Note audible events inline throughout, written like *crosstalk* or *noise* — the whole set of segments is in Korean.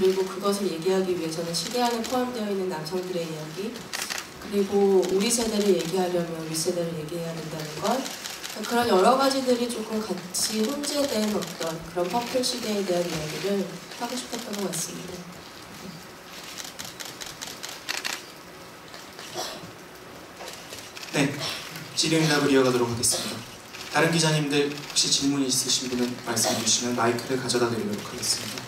그리고 그것을 얘기하기 위해서는 시대 안에 포함되어 있는 남성들의 이야기 그리고 우리 세대를 얘기하려면 우리 세대를 얘기해야 된다는 것 그런 여러 가지들이 조금 같이 혼재된 어떤 그런 퍼플 시대에 대한 이야기를 하고 싶었던 것 같습니다. 네, 질의응답을 이어가도록 하겠습니다. 다른 기자님들 혹시 질문 있으신 분은 말씀해 주시면 마이크를 가져다 드리도록 하겠습니다.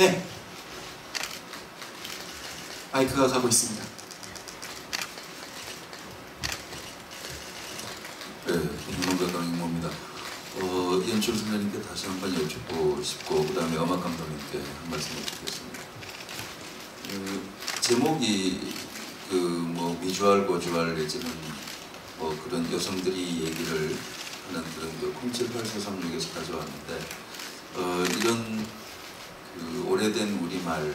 네, 마이크가 가고 있습니다. 네, 김문관 강인모입니다. 어, 연출 선생님께 다시 한 번 여쭙고 싶고 그 다음에 음악 감독님께 한 말씀 드리겠습니다. 그 제목이 그뭐 비주얼 고주얼 내지는 뭐 그런 여성들이 얘기를 하는 그런 그 0784366에서 가져왔는데 어, 이런 그 오래된 우리말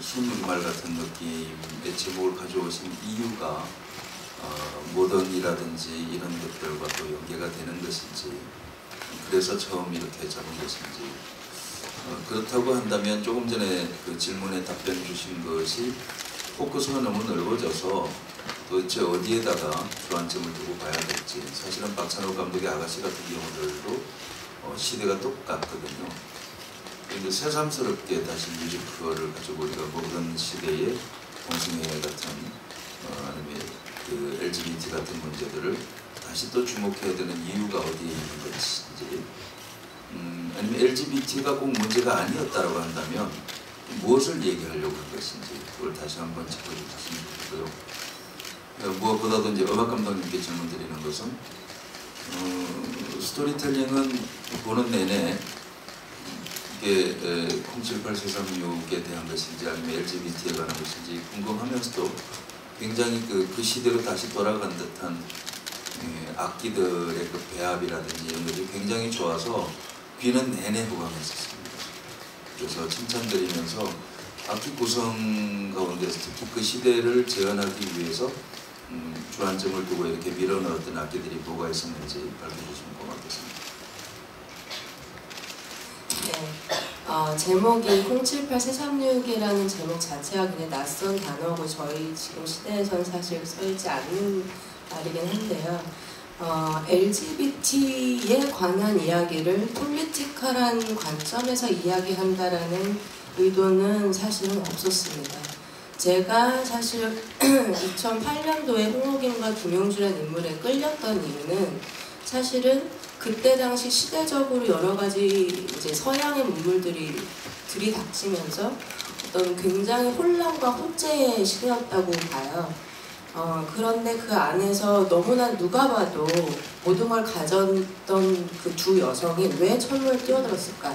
순우리말 같은 느낌의 제목을 가져오신 이유가 어, 모던이라든지 이런 것들과 또 연계가 되는 것인지 그래서 처음 이렇게 잡은 것인지 어, 그렇다고 한다면 조금 전에 그 질문에 답변 주신 것이 포커스가 너무 넓어져서 도대체 어디에다가 주안점을 두고 봐야 될지 사실은 박찬호 감독의 아가씨 같은 경우들도 어, 시대가 똑같거든요. 근데 새삼스럽게 다시 뮤지컬을 가지고 우리가 모던 시대의 동성애 같은 어, 아니면 그 LGBT 같은 문제들을 다시 또 주목해야 되는 이유가 어디에 있는 것인지 음, 아니면 LGBT가 꼭 문제가 아니었다고 한다면 무엇을 얘기하려고 한 것인지 그걸 다시 한번 짚어주셨으면 좋겠고요. 어, 무엇보다도 이제 음악 감독님께 질문 드리는 것은 어, 스토리텔링은 보는 내내 이게 078-336에 대한 것인지 아니면 LGBT에 관한 것인지 궁금하면서도 굉장히 그, 그 시대로 다시 돌아간 듯한 예, 악기들의 그 배합이라든지 이런 것이 굉장히 좋아서 귀는 내내 호강했었습니다. 그래서 칭찬드리면서 악기 구성 가운데서 특히 그 시대를 재현하기 위해서 음, 주안점을 두고 이렇게 밀어넣었던 악기들이 뭐가 있었는지 밝혀주시면 고맙겠습니다. 네. 어, 제목이 078-336이라는 제목 자체가 그냥 낯선 단어고 저희 지금 시대에선 사실 써있지 않는 말이긴 한데요. 어, LGBT에 관한 이야기를 폴리티컬한 관점에서 이야기한다라는 의도는 사실은 없었습니다. 제가 사실 *clears throat* 2008년도에 홍옥인과 김용주라는 인물에 끌렸던 이유는 사실은 그때 당시 시대적으로 여러 가지 이제 서양의 문물들이 들이닥치면서 어떤 굉장히 혼란과 호재의 시대였다고 봐요. 어, 그런데 그 안에서 너무나 누가 봐도 모든 걸 가졌던 그 두 여성이 왜 철로에 뛰어들었을까?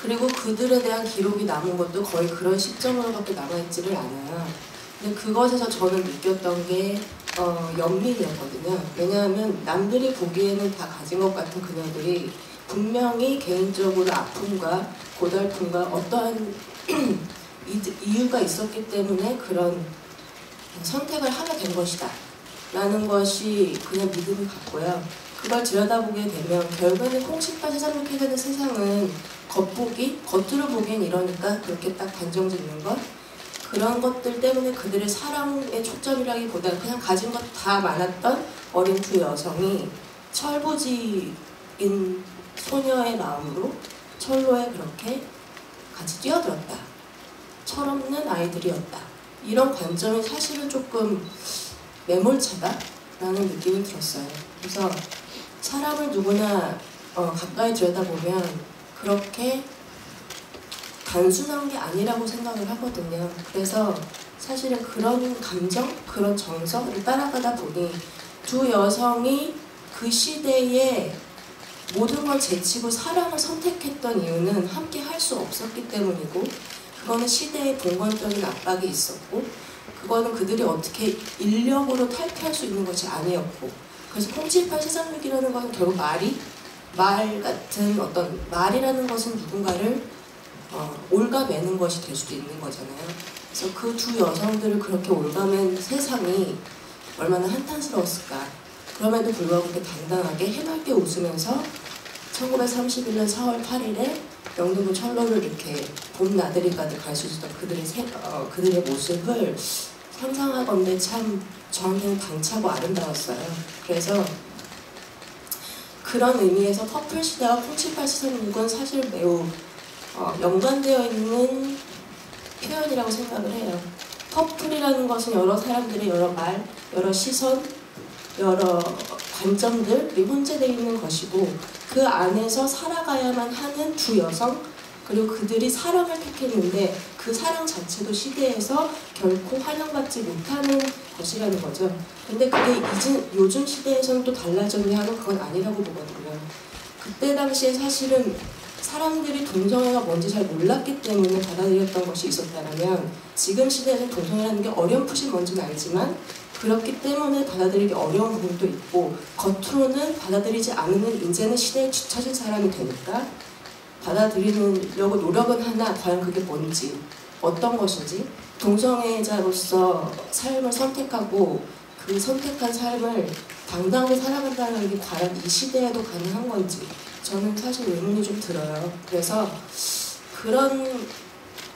그리고 그들에 대한 기록이 남은 것도 거의 그런 시점으로밖에 남아있지를 않아요. 근데 그것에서 저는 느꼈던 게 어, 연민이었거든요. 왜냐하면 남들이 보기에는 다 가진 것 같은 그녀들이 분명히 개인적으로 아픔과 고달픔과 어떠한 *clears throat* 이유가 있었기 때문에 그런 선택을 하게 된 것이다. 라는 것이 그냥 믿음이 갔고요. 그걸 들여다보게 되면 결국에는 공식과 세상을 되는 세상은 겉보기, 겉으로 보기엔 이러니까 그렇게 딱 단정 짓는 것 그런 것들 때문에 그들의 사랑의 초점이라기보다는 그냥 가진 것 다 많았던 어린 두 여성이 철부지인 소녀의 마음으로 철로에 그렇게 같이 뛰어들었다. 철없는 아이들이었다. 이런 관점이 사실은 조금 매몰차다 라는 느낌이 들었어요. 그래서 사람을 누구나 어, 가까이 들여다보면 그렇게 단순한 게 아니라고 생각을 하거든요. 그래서 사실은 그런 감정, 그런 정서를 따라가다 보니 두 여성이 그 시대에 모든 걸 제치고 사랑을 선택했던 이유는 함께 할 수 없었기 때문이고 그거는 시대의 봉건적인 압박이 있었고 그거는 그들이 어떻게 인력으로 탈피할 수 있는 것이 아니었고 그래서 078 세상육이라는 것은 결국 말이 말 같은 어떤 말이라는 것은 누군가를 어, 올가매는 것이 될 수도 있는 거잖아요. 그래서 그 두 여성들을 그렇게 올가맨 세상이 얼마나 한탄스러웠을까. 그럼에도 불구하고 그렇게 당당하게 해맑게 웃으면서 1931년 4월 8일에 영등포 철로를 이렇게 봄 나들이까지 갈 수 있었던 그들의 세, 어, 그들의 모습을 상상하건대 참 저한테는 당차고 아름다웠어요. 그래서 그런 의미에서 퍼플 시대와 078 시선육은 사실 매우 어, 연관되어 있는 표현이라고 생각을 해요. 퍼플이라는 것은 여러 사람들의 여러 말, 여러 시선, 여러 관점들이 혼재되어 있는 것이고 그 안에서 살아가야만 하는 두 여성 그리고 그들이 사랑을 택했는데 그 사랑 자체도 시대에서 결코 환영받지 못하는 것이라는 거죠. 근데 그게 이제 요즘 시대에서는 또 달라졌냐 하면 그건 아니라고 보거든요. 그때 당시에 사실은 사람들이 동성애가 뭔지 잘 몰랐기 때문에 받아들였던 것이 있었다면 지금 시대에는 동성애라는 게 어렴풋이 뭔지는 알지만 그렇기 때문에 받아들이기 어려운 부분도 있고 겉으로는 받아들이지 않으면 이제는 시대에 뒤처진 사람이 되니까 받아들이려고 노력은 하나 과연 그게 뭔지 어떤 것인지 동성애자로서 삶을 선택하고 그 선택한 삶을 당당하게 살아간다는 게 과연 이 시대에도 가능한 건지 저는 사실 의문이 좀 들어요. 그래서 그런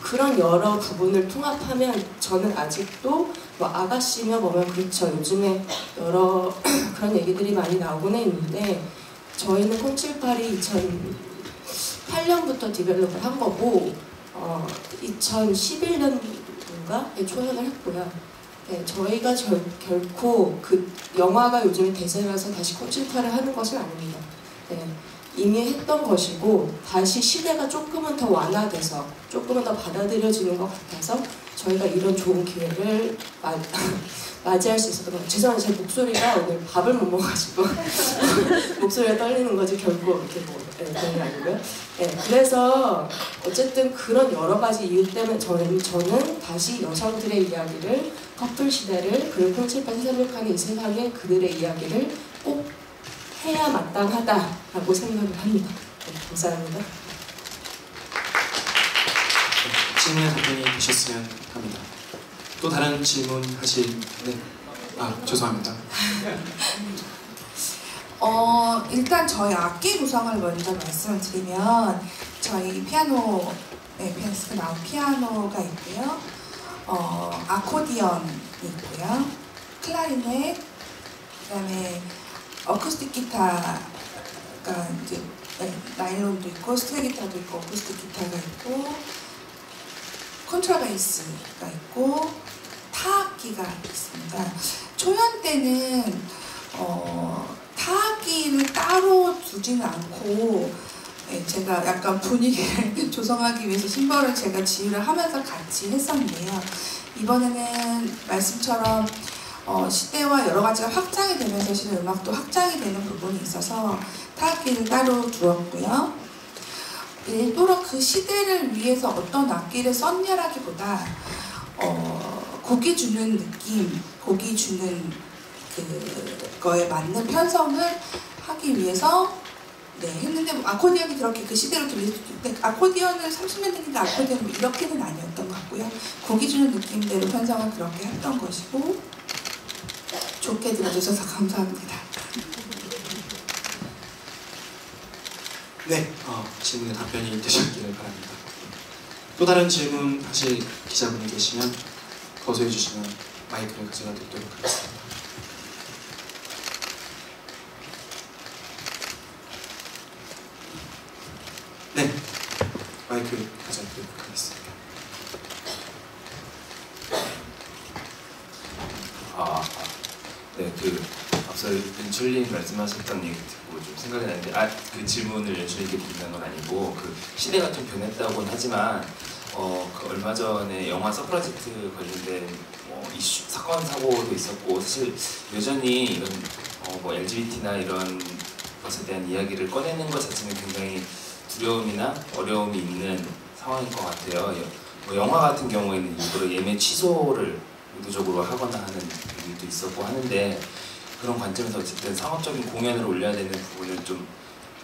그런 여러 부분을 통합하면 저는 아직도 뭐 아가씨며 뭐면 그렇죠. 요즘에 여러 *clears throat* 그런 얘기들이 많이 나오곤 있는데 저희는 078이 2008년부터 디벨롭을 한 거고 어, 2011년인가에 초연을 했고요. 네, 저희가 절, 결코 그 영화가 요즘에 대세라서 다시 078을 하는 것은 아닙니다. 네, 이미 했던 것이고 다시 시대가 조금은 더 완화돼서 조금은 더 받아들여지는 것 같아서 저희가 이런 좋은 기회를 마, *laughs* 맞이할 수 있었던 것. 죄송한데 제 목소리가 오늘 밥을 못 먹어가지고 *laughs* 목소리가 떨리는 거지 결코 이렇게 뭐 네, 그런 게 아니고요. 네, 그래서 어쨌든 그런 여러 가지 이유 때문에 저는, 저는 다시 여성들의 이야기를 커플 시대를 그리고 078 생각하는 이 세상에 그들의 이야기를 꼭 해야 마땅하다라고 생각을 합니다. 네, 감사합니다. 질문에 답변이 되셨으면 합니다. 또 다른 질문 하실 네. 아 죄송합니다. *laughs* 어, 일단 저희 악기 구성을 먼저 말씀을 드리면 저희 피아노, 네, 피아노가 있고요. 어, 아코디언이 있고요. 클라리넷, 그 다음에 어쿠스틱 기타가 이제 네, 나일론도 있고 스트레 기타도 있고 어쿠스틱 기타가 있고 콘트라베이스가 있고 타악기가 있습니다. 초연 때는 어, 타악기를 따로 두지는 않고 예, 제가 약간 분위기를 *laughs* 조성하기 위해서 심벌을 제가 지휘를 하면서 같이 했었는데요. 이번에는 말씀처럼 어, 시대와 여러 가지가 확장이 되면서 실은 음악도 확장이 되는 부분이 있어서 타악기를 따로 두었고요. 일부러 그 시대를 위해서 어떤 악기를 썼냐라기보다 어, 곡이 주는 느낌, 곡이 주는 그거에 맞는 편성을 하기 위해서 네, 했는데 뭐 아코디언이 그렇게 그 시대로 들릴 수도 있는데 아코디언을 30년 됐는데 아코디언 뭐 이렇게는 아니었던 것 같고요. 곡이 주는 느낌대로 편성을 그렇게 했던 것이고 좋게 들어주셔서 감사합니다. 네, 어, 질문에 답변이 되셨기를 바랍니다. 또 다른 질문 하실 기자분이 계시면 거소해 주시면 마이크를 가져다 드리도록 하겠습니다. 네, 마이크 가져다 드리도록 하겠습니다. 아, 아, 네, 그 앞서 연출님 말씀하셨던 얘기 듣고 좀 생각이 나는데, 아, 그 질문을 연출님께 드리는 건 아니고, 그 시대가 좀 변했다고는 하지만, 어, 그 얼마 전에 영화 서프라젝트 관련된 뭐 이슈, 사건 사고도 있었고, 사실 여전히 이런 어, 뭐 LGBT나 이런 것에 대한 이야기를 꺼내는 것 자체는 굉장히 두려움이나 어려움이 있는 상황인 것 같아요. 여- 뭐 영화 같은 경우에는 일부러 예매 취소를 의도적으로 하거나 하는 일도 있었고 하는데 그런 관점에서 어쨌든 상업적인 공연을 올려야 되는 부분을 좀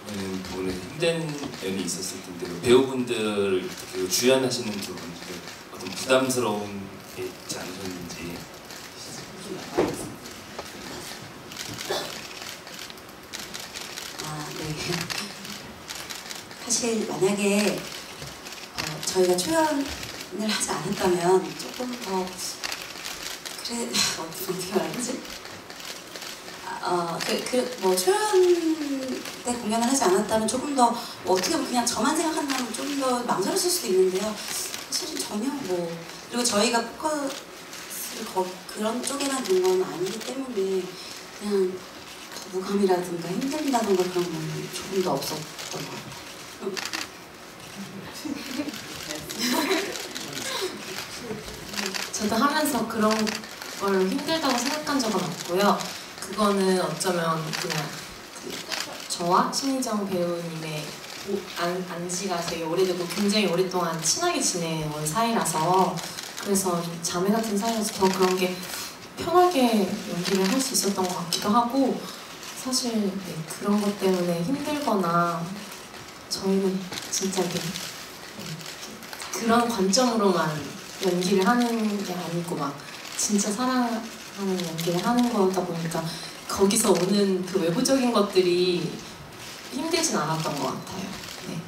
보는 부분은 힘든 면이 있었을 텐데 그 배우분들 그 주연하시는 두 분들 어떤 부담스러운 게 있지 않으셨는지 네. 사실 만약에 어, 저희가 초연을 하지 않았다면 조금 더 그래 *laughs* 어떻게 말하지? 어그그뭐 초연 때 공연을 하지 않았다면 조금 더 뭐 어떻게 보면 그냥 저만 생각한다면 좀 더 망설였을 수도 있는데요. 사실은 전혀 뭐 그리고 저희가 포커스를 거, 그런 쪽에만 둔건 아니기 때문에 그냥 거부감이라든가 힘들다던가 그런 건 조금 더 없었던 것 같아요. 저도 하면서 그런 걸 힘들다고 생각한 적은 없고요. 그거는 어쩌면 그냥 그 저와 신희정 배우님의 오- 안, 안지가 되게 오래되고 굉장히 오랫동안 친하게 지내온 사이라서 그래서 좀 자매 같은 사이라서 더 그런 게 편하게 연기를 할 수 있었던 것 같기도 하고 사실 네, 그런 것 때문에 힘들거나 저희는 진짜 그런 관점으로만 연기를 하는 게 아니고 막 진짜 사랑하는 연기를 하는 거다 보니까 거기서 오는 그 외부적인 것들이 힘들진 않았던 것 같아요. 네.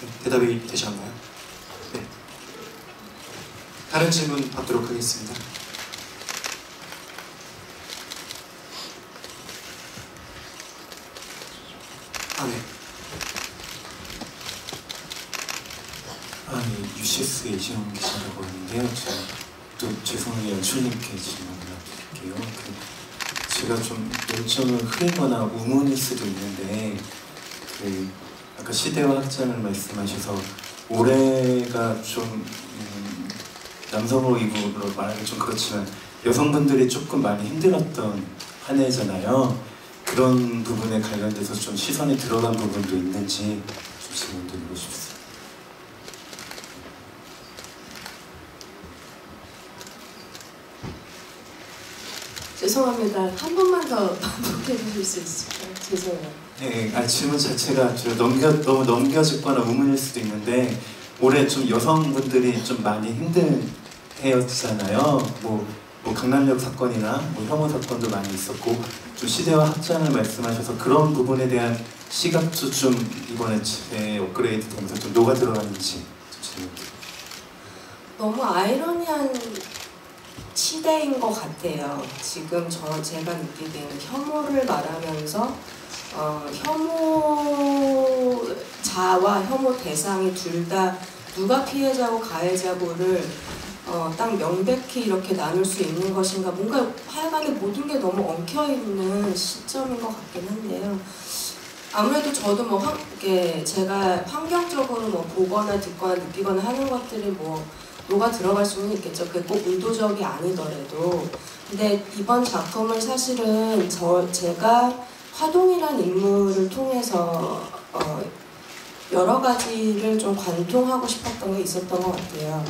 네, 대답이 되셨나요? 네. 다른 질문 받도록 하겠습니다. 아, 네. 아, 네, UCS 이시영 하는데요. 제가 또 죄송하게 연출님께 질문을 드릴게요. 그 제가 좀 연점을 흐리거나 우문일 수도 있는데 그 아까 시대와 학장을 말씀하셔서 올해가 좀 음, 남성호 입으로 말하기 좀 그렇지만 여성분들이 조금 많이 힘들었던 한 해잖아요. 그런 부분에 관련돼서 좀 시선이 들어간 부분도 있는지 좀 질문 드리고 싶습니다. 죄송합니다. 한 번만 더 반복해 주실 수 있을까요? 죄송해요. 네, 아, 질문 자체가 좀 넘겨, 너무 넘겨짚거나 우문일 수도 있는데 올해 좀 여성분들이 좀 많이 힘든 해였잖아요. 뭐, 뭐 강남역 사건이나 뭐 혐오 사건도 많이 있었고 좀 시대와 확장을 말씀하셔서 그런 부분에 대한 시각도 좀 이번에 제 업그레이드 되면서 좀 녹아 들어가는지 좀 질문 드립니다. 너무 아이러니한 시대인 것 같아요. 지금 저 제가 느끼기에는 혐오를 말하면서 어, 혐오자와 혐오 대상이 둘 다 누가 피해자고 가해자고를 어, 딱 명백히 이렇게 나눌 수 있는 것인가 뭔가 하여간에 모든 게 너무 엉켜 있는 시점인 것 같긴 한데요. 아무래도 저도 뭐 환, 제가 환경적으로 뭐 보거나 듣거나 느끼거나 하는 것들이 뭐 녹아 들어갈 수는 있겠죠. 그게 꼭 의도적이 아니더라도. 근데 이번 작품을 사실은 저 제가 화동이란 인물을 통해서 어, 여러 가지를 좀 관통하고 싶었던 게 있었던 것 같아요.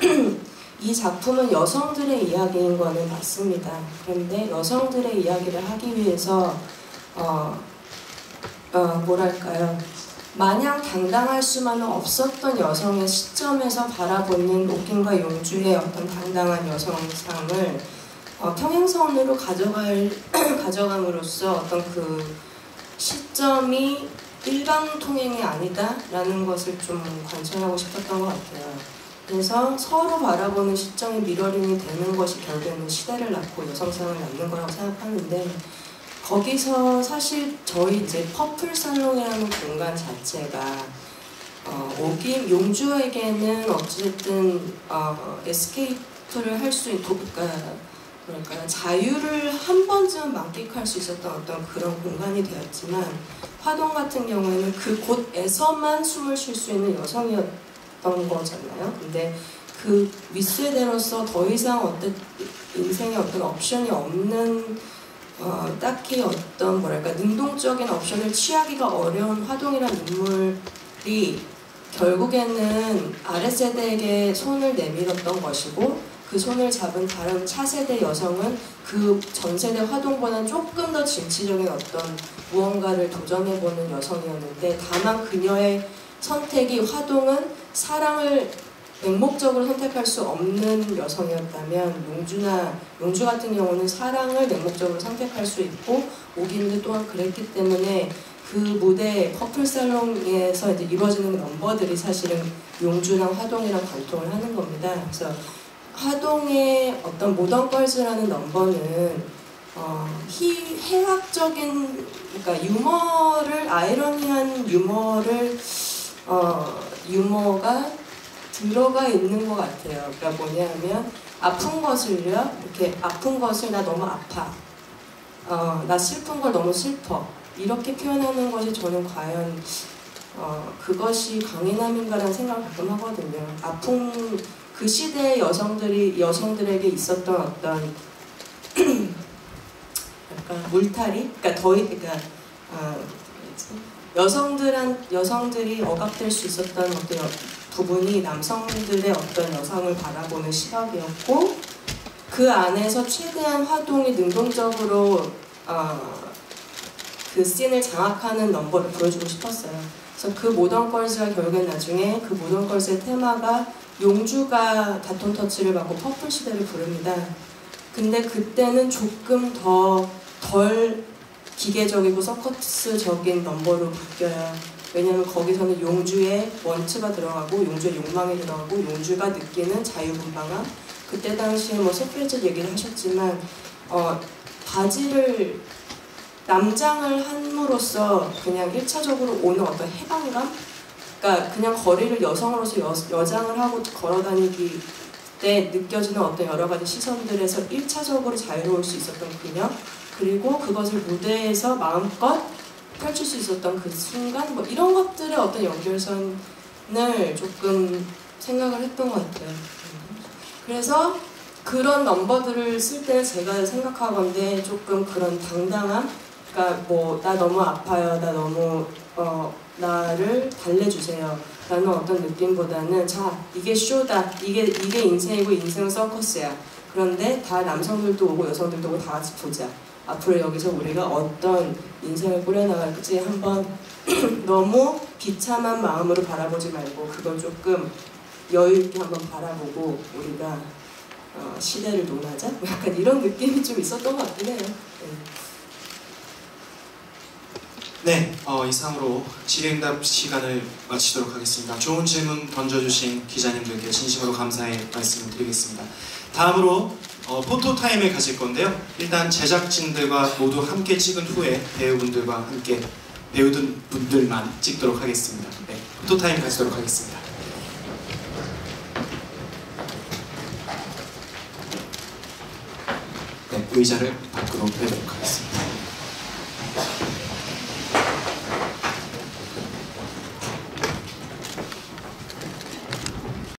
*clears throat* 이 작품은 여성들의 이야기인 거는 맞습니다. 그런데 여성들의 이야기를 하기 위해서 어, 어, 뭐랄까요? 마냥 당당할 수만은 없었던 여성의 시점에서 바라보는 옥긴과 용주의 어떤 당당한 여성상을 어, 평행선으로 가져갈 *clears throat* 가져감으로써 어떤 그 시점이 일방 통행이 아니다라는 것을 좀 관찰하고 싶었던 것 같아요. 그래서 서로 바라보는 시점이 미러링이 되는 것이 결국에는 시대를 낳고 여성상을 낳는 거라고 생각하는데 거기서 사실 저희 이제 퍼플 살롱이라는 공간 자체가 어, 오김 용주에게는 어쨌든 어, 에스케이프를 할 수 있는 그러니까 자유를 한 번쯤 만끽할 수 있었던 어떤 그런 공간이 되었지만 화동 같은 경우에는 그 곳에서만 숨을 쉴 수 있는 여성이었던 거잖아요. 근데 그 윗세대로서 더 이상 어떤 인생에 어떤 옵션이 없는 어, 딱히 어떤 뭐랄까 능동적인 옵션을 취하기가 어려운 화동이란 인물이 결국에는 아래 세대에게 손을 내밀었던 것이고 그 손을 잡은 다른 차세대 여성은 그 전세대 화동보다는 조금 더 진취적인 어떤 무언가를 도전해보는 여성이었는데 다만 그녀의 선택이 화동은 사랑을 맹목적으로 선택할 수 없는 여성이었다면 용주나 용주 같은 경우는 사랑을 맹목적으로 선택할 수 있고 오긴도 또한 그랬기 때문에 그 무대 커플 살롱에서 이제 이루어지는 넘버들이 사실은 용주랑 화동이랑 관통을 하는 겁니다. 그래서 화동의 어떤 모던 걸즈라는 넘버는 어, 희, 해학적인 그러니까 유머를 아이러니한 유머를 어, 유머가 들어가 있는 것 같아요. 그러니까 뭐냐면 아픈 것을요 이렇게 아픈 것을 나 너무 아파. 어, 나 슬픈 걸 너무 슬퍼. 이렇게 표현하는 것이 저는 과연 어, 그것이 강인함인가라는 생각을 가끔 하거든요. 아픈 그 시대의 여성들이 여성들에게 있었던 어떤 *clears throat* 약간 물타리, 그러니까 더 그러니까 아, 뭐지? 여성들한 여성들이 억압될 수 있었던 어떤 여- 부분이 남성들의 어떤 여성을 바라보는 시각이었고 그 안에서 최대한 화동이 능동적으로 어, 그 씬을 장악하는 넘버를 보여주고 싶었어요. 그래서 그 모던 걸즈가 결국엔 나중에 그 모던 걸즈의 테마가 용주가 바톤 터치를 받고 퍼플 시대를 부릅니다. 근데 그때는 조금 더 덜 기계적이고 서커스적인 넘버로 바뀌어요. 왜냐면 거기서는 용주의 원츠가 들어가고 용주의 욕망이 들어가고 용주가 느끼는 자유분방함. 그때 당시에 뭐 소프레즈 얘기를 하셨지만 어, 바지를 남장을 함으로써 그냥 1차적으로 오는 어떤 해방감? 그러니까 그냥 거리를 여성으로서 여, 여장을 하고 걸어다니기 때 느껴지는 어떤 여러 가지 시선들에서 1차적으로 자유로울 수 있었던 그녀. 그리고 그것을 무대에서 마음껏 펼칠 수 있었던 그 순간 뭐 이런 것들의 어떤 연결선을 조금 생각을 했던 것 같아요. 그래서 그런 넘버들을 쓸 때는 제가 생각하건데 조금 그런 당당함 그러니까 뭐 나 너무 아파요 나 너무 어 나를 달래주세요 라는 어떤 느낌보다는 자 이게 쇼다 이게 이게 인생이고 인생은 서커스야 그런데 다 남성들도 오고 여성들도 오고 다 같이 보자 앞으로 여기서 우리가 어떤 인생을 꾸려나갈지 한번 *clears throat* 너무 비참한 마음으로 바라보지 말고 그걸 조금 여유 있게 한번 바라보고 우리가 어, 시대를 논하자 뭐 약간 이런 느낌이 좀 있었던 것 같긴 해요. 네. 네, 어, 이상으로 질의응답 시간을 마치도록 하겠습니다. 좋은 질문 던져주신 기자님들께 진심으로 감사의 말씀을 드리겠습니다. 다음으로 어, 포토타임을 가질 건데요. 일단 제작진들과 모두 함께 찍은 후에 배우분들과 함께 배우들 분들만 찍도록 하겠습니다. 네, 포토타임 가지도록 하겠습니다. 네, 의자를 밖으로 빼도록 하겠습니다.